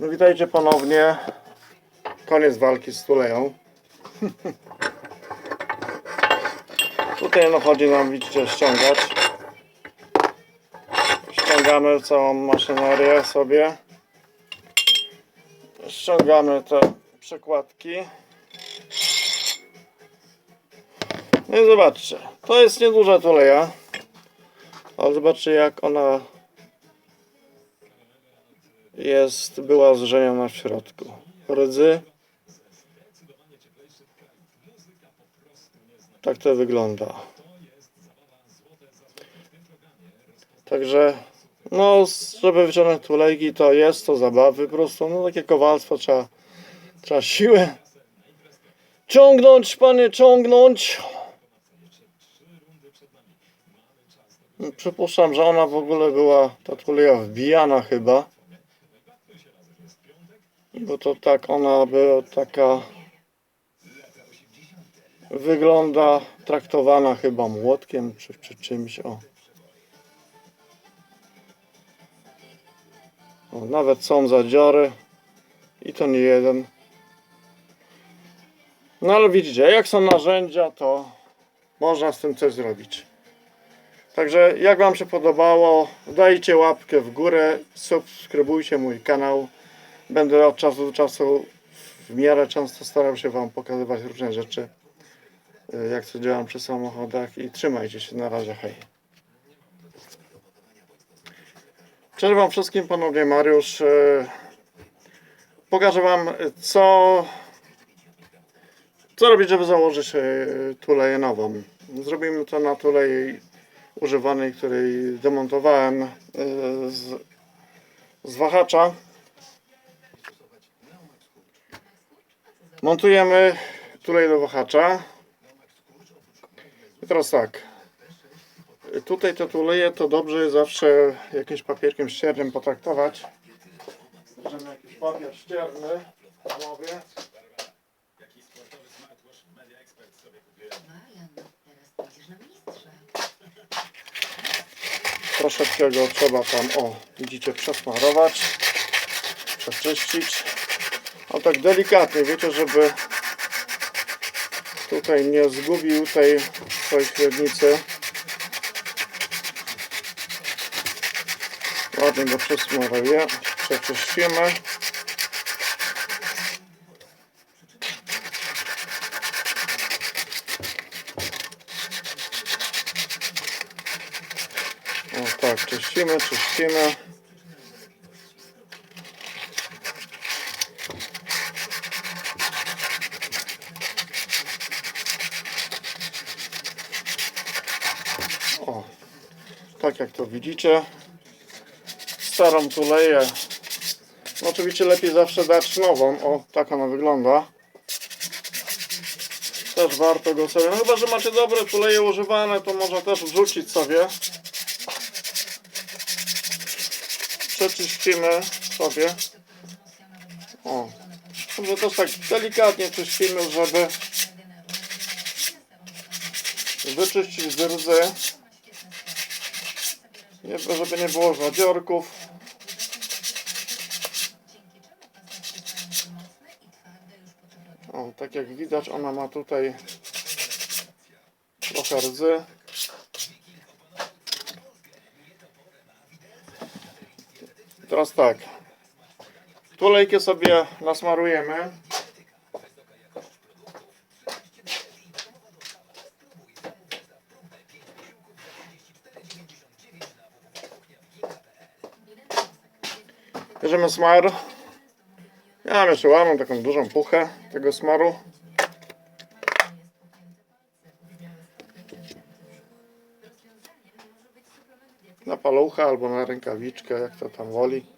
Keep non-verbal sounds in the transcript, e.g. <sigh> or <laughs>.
No witajcie ponownie. Koniec walki z tuleją. <laughs> Tutaj no chodzi nam, widzicie, ściągać. Ściągamy całą maszynerię sobie. Ściągamy te przekładki. No i zobaczcie, to jest nieduża tuleja. Ale zobaczcie jak ona jest, była zżeniona w środku. Rdzy. Tak to wygląda. Także, no, żeby wyciągnąć tulejki, to jest to zabawy po prostu. No, takie kowalstwo trzeba, trzeba siłę ciągnąć, panie, ciągnąć. Przypuszczam, że ona w ogóle była, ta tuleja wbijana chyba. Bo to tak ona była taka wygląda traktowana chyba młotkiem czy, czy czymś o. o. Nawet są zadziory i to nie jeden. No ale widzicie, jak są narzędzia, to można z tym coś zrobić. Także jak Wam się podobało, dajcie łapkę w górę, subskrybujcie mój kanał. Będę od czasu do czasu w miarę często starał się Wam pokazywać różne rzeczy, y, jak to działam przy samochodach i trzymajcie się, na razie, hej. Cześć Wam wszystkim, ponownie Mariusz. y, Pokażę Wam, co, co robić, żeby założyć y, tuleję nową. Zrobimy to na tulei używanej, której demontowałem z, z wahacza. Montujemy tulej do wahacza. I teraz tak. Tutaj te tuleje to dobrze jest zawsze jakimś papierkiem ściernym potraktować. Bierzemy jakiś papier ścierny. Panowie. Troszeczkę go trzeba tam, o, widzicie, przesmarować, przeczyścić. O tak delikatnie, wiecie, żeby tutaj nie zgubił tej swojej średnicy. Ładnie go przesmaruję, przeczyścimy. O tak, czyścimy, czyścimy. O, tak jak to widzicie. Starą tuleję. Oczywiście lepiej zawsze dać nową. O, tak ona wygląda. Też warto go sobie, no chyba, że macie dobre tuleje używane, to można też wrzucić sobie. przeczyścimy sobie. O, może też tak delikatnie czyścimy, żeby wyczyścić z rdzy. Żeby nie było zadziorków. O, tak jak widać, ona ma tutaj trochę rdzy. Teraz tak. Tulejkę sobie nasmarujemy. Bierzemy smar. Ja mam jeszcze ładną taką dużą puchę tego smaru. Na palucha albo na rękawiczkę, jak to tam woli.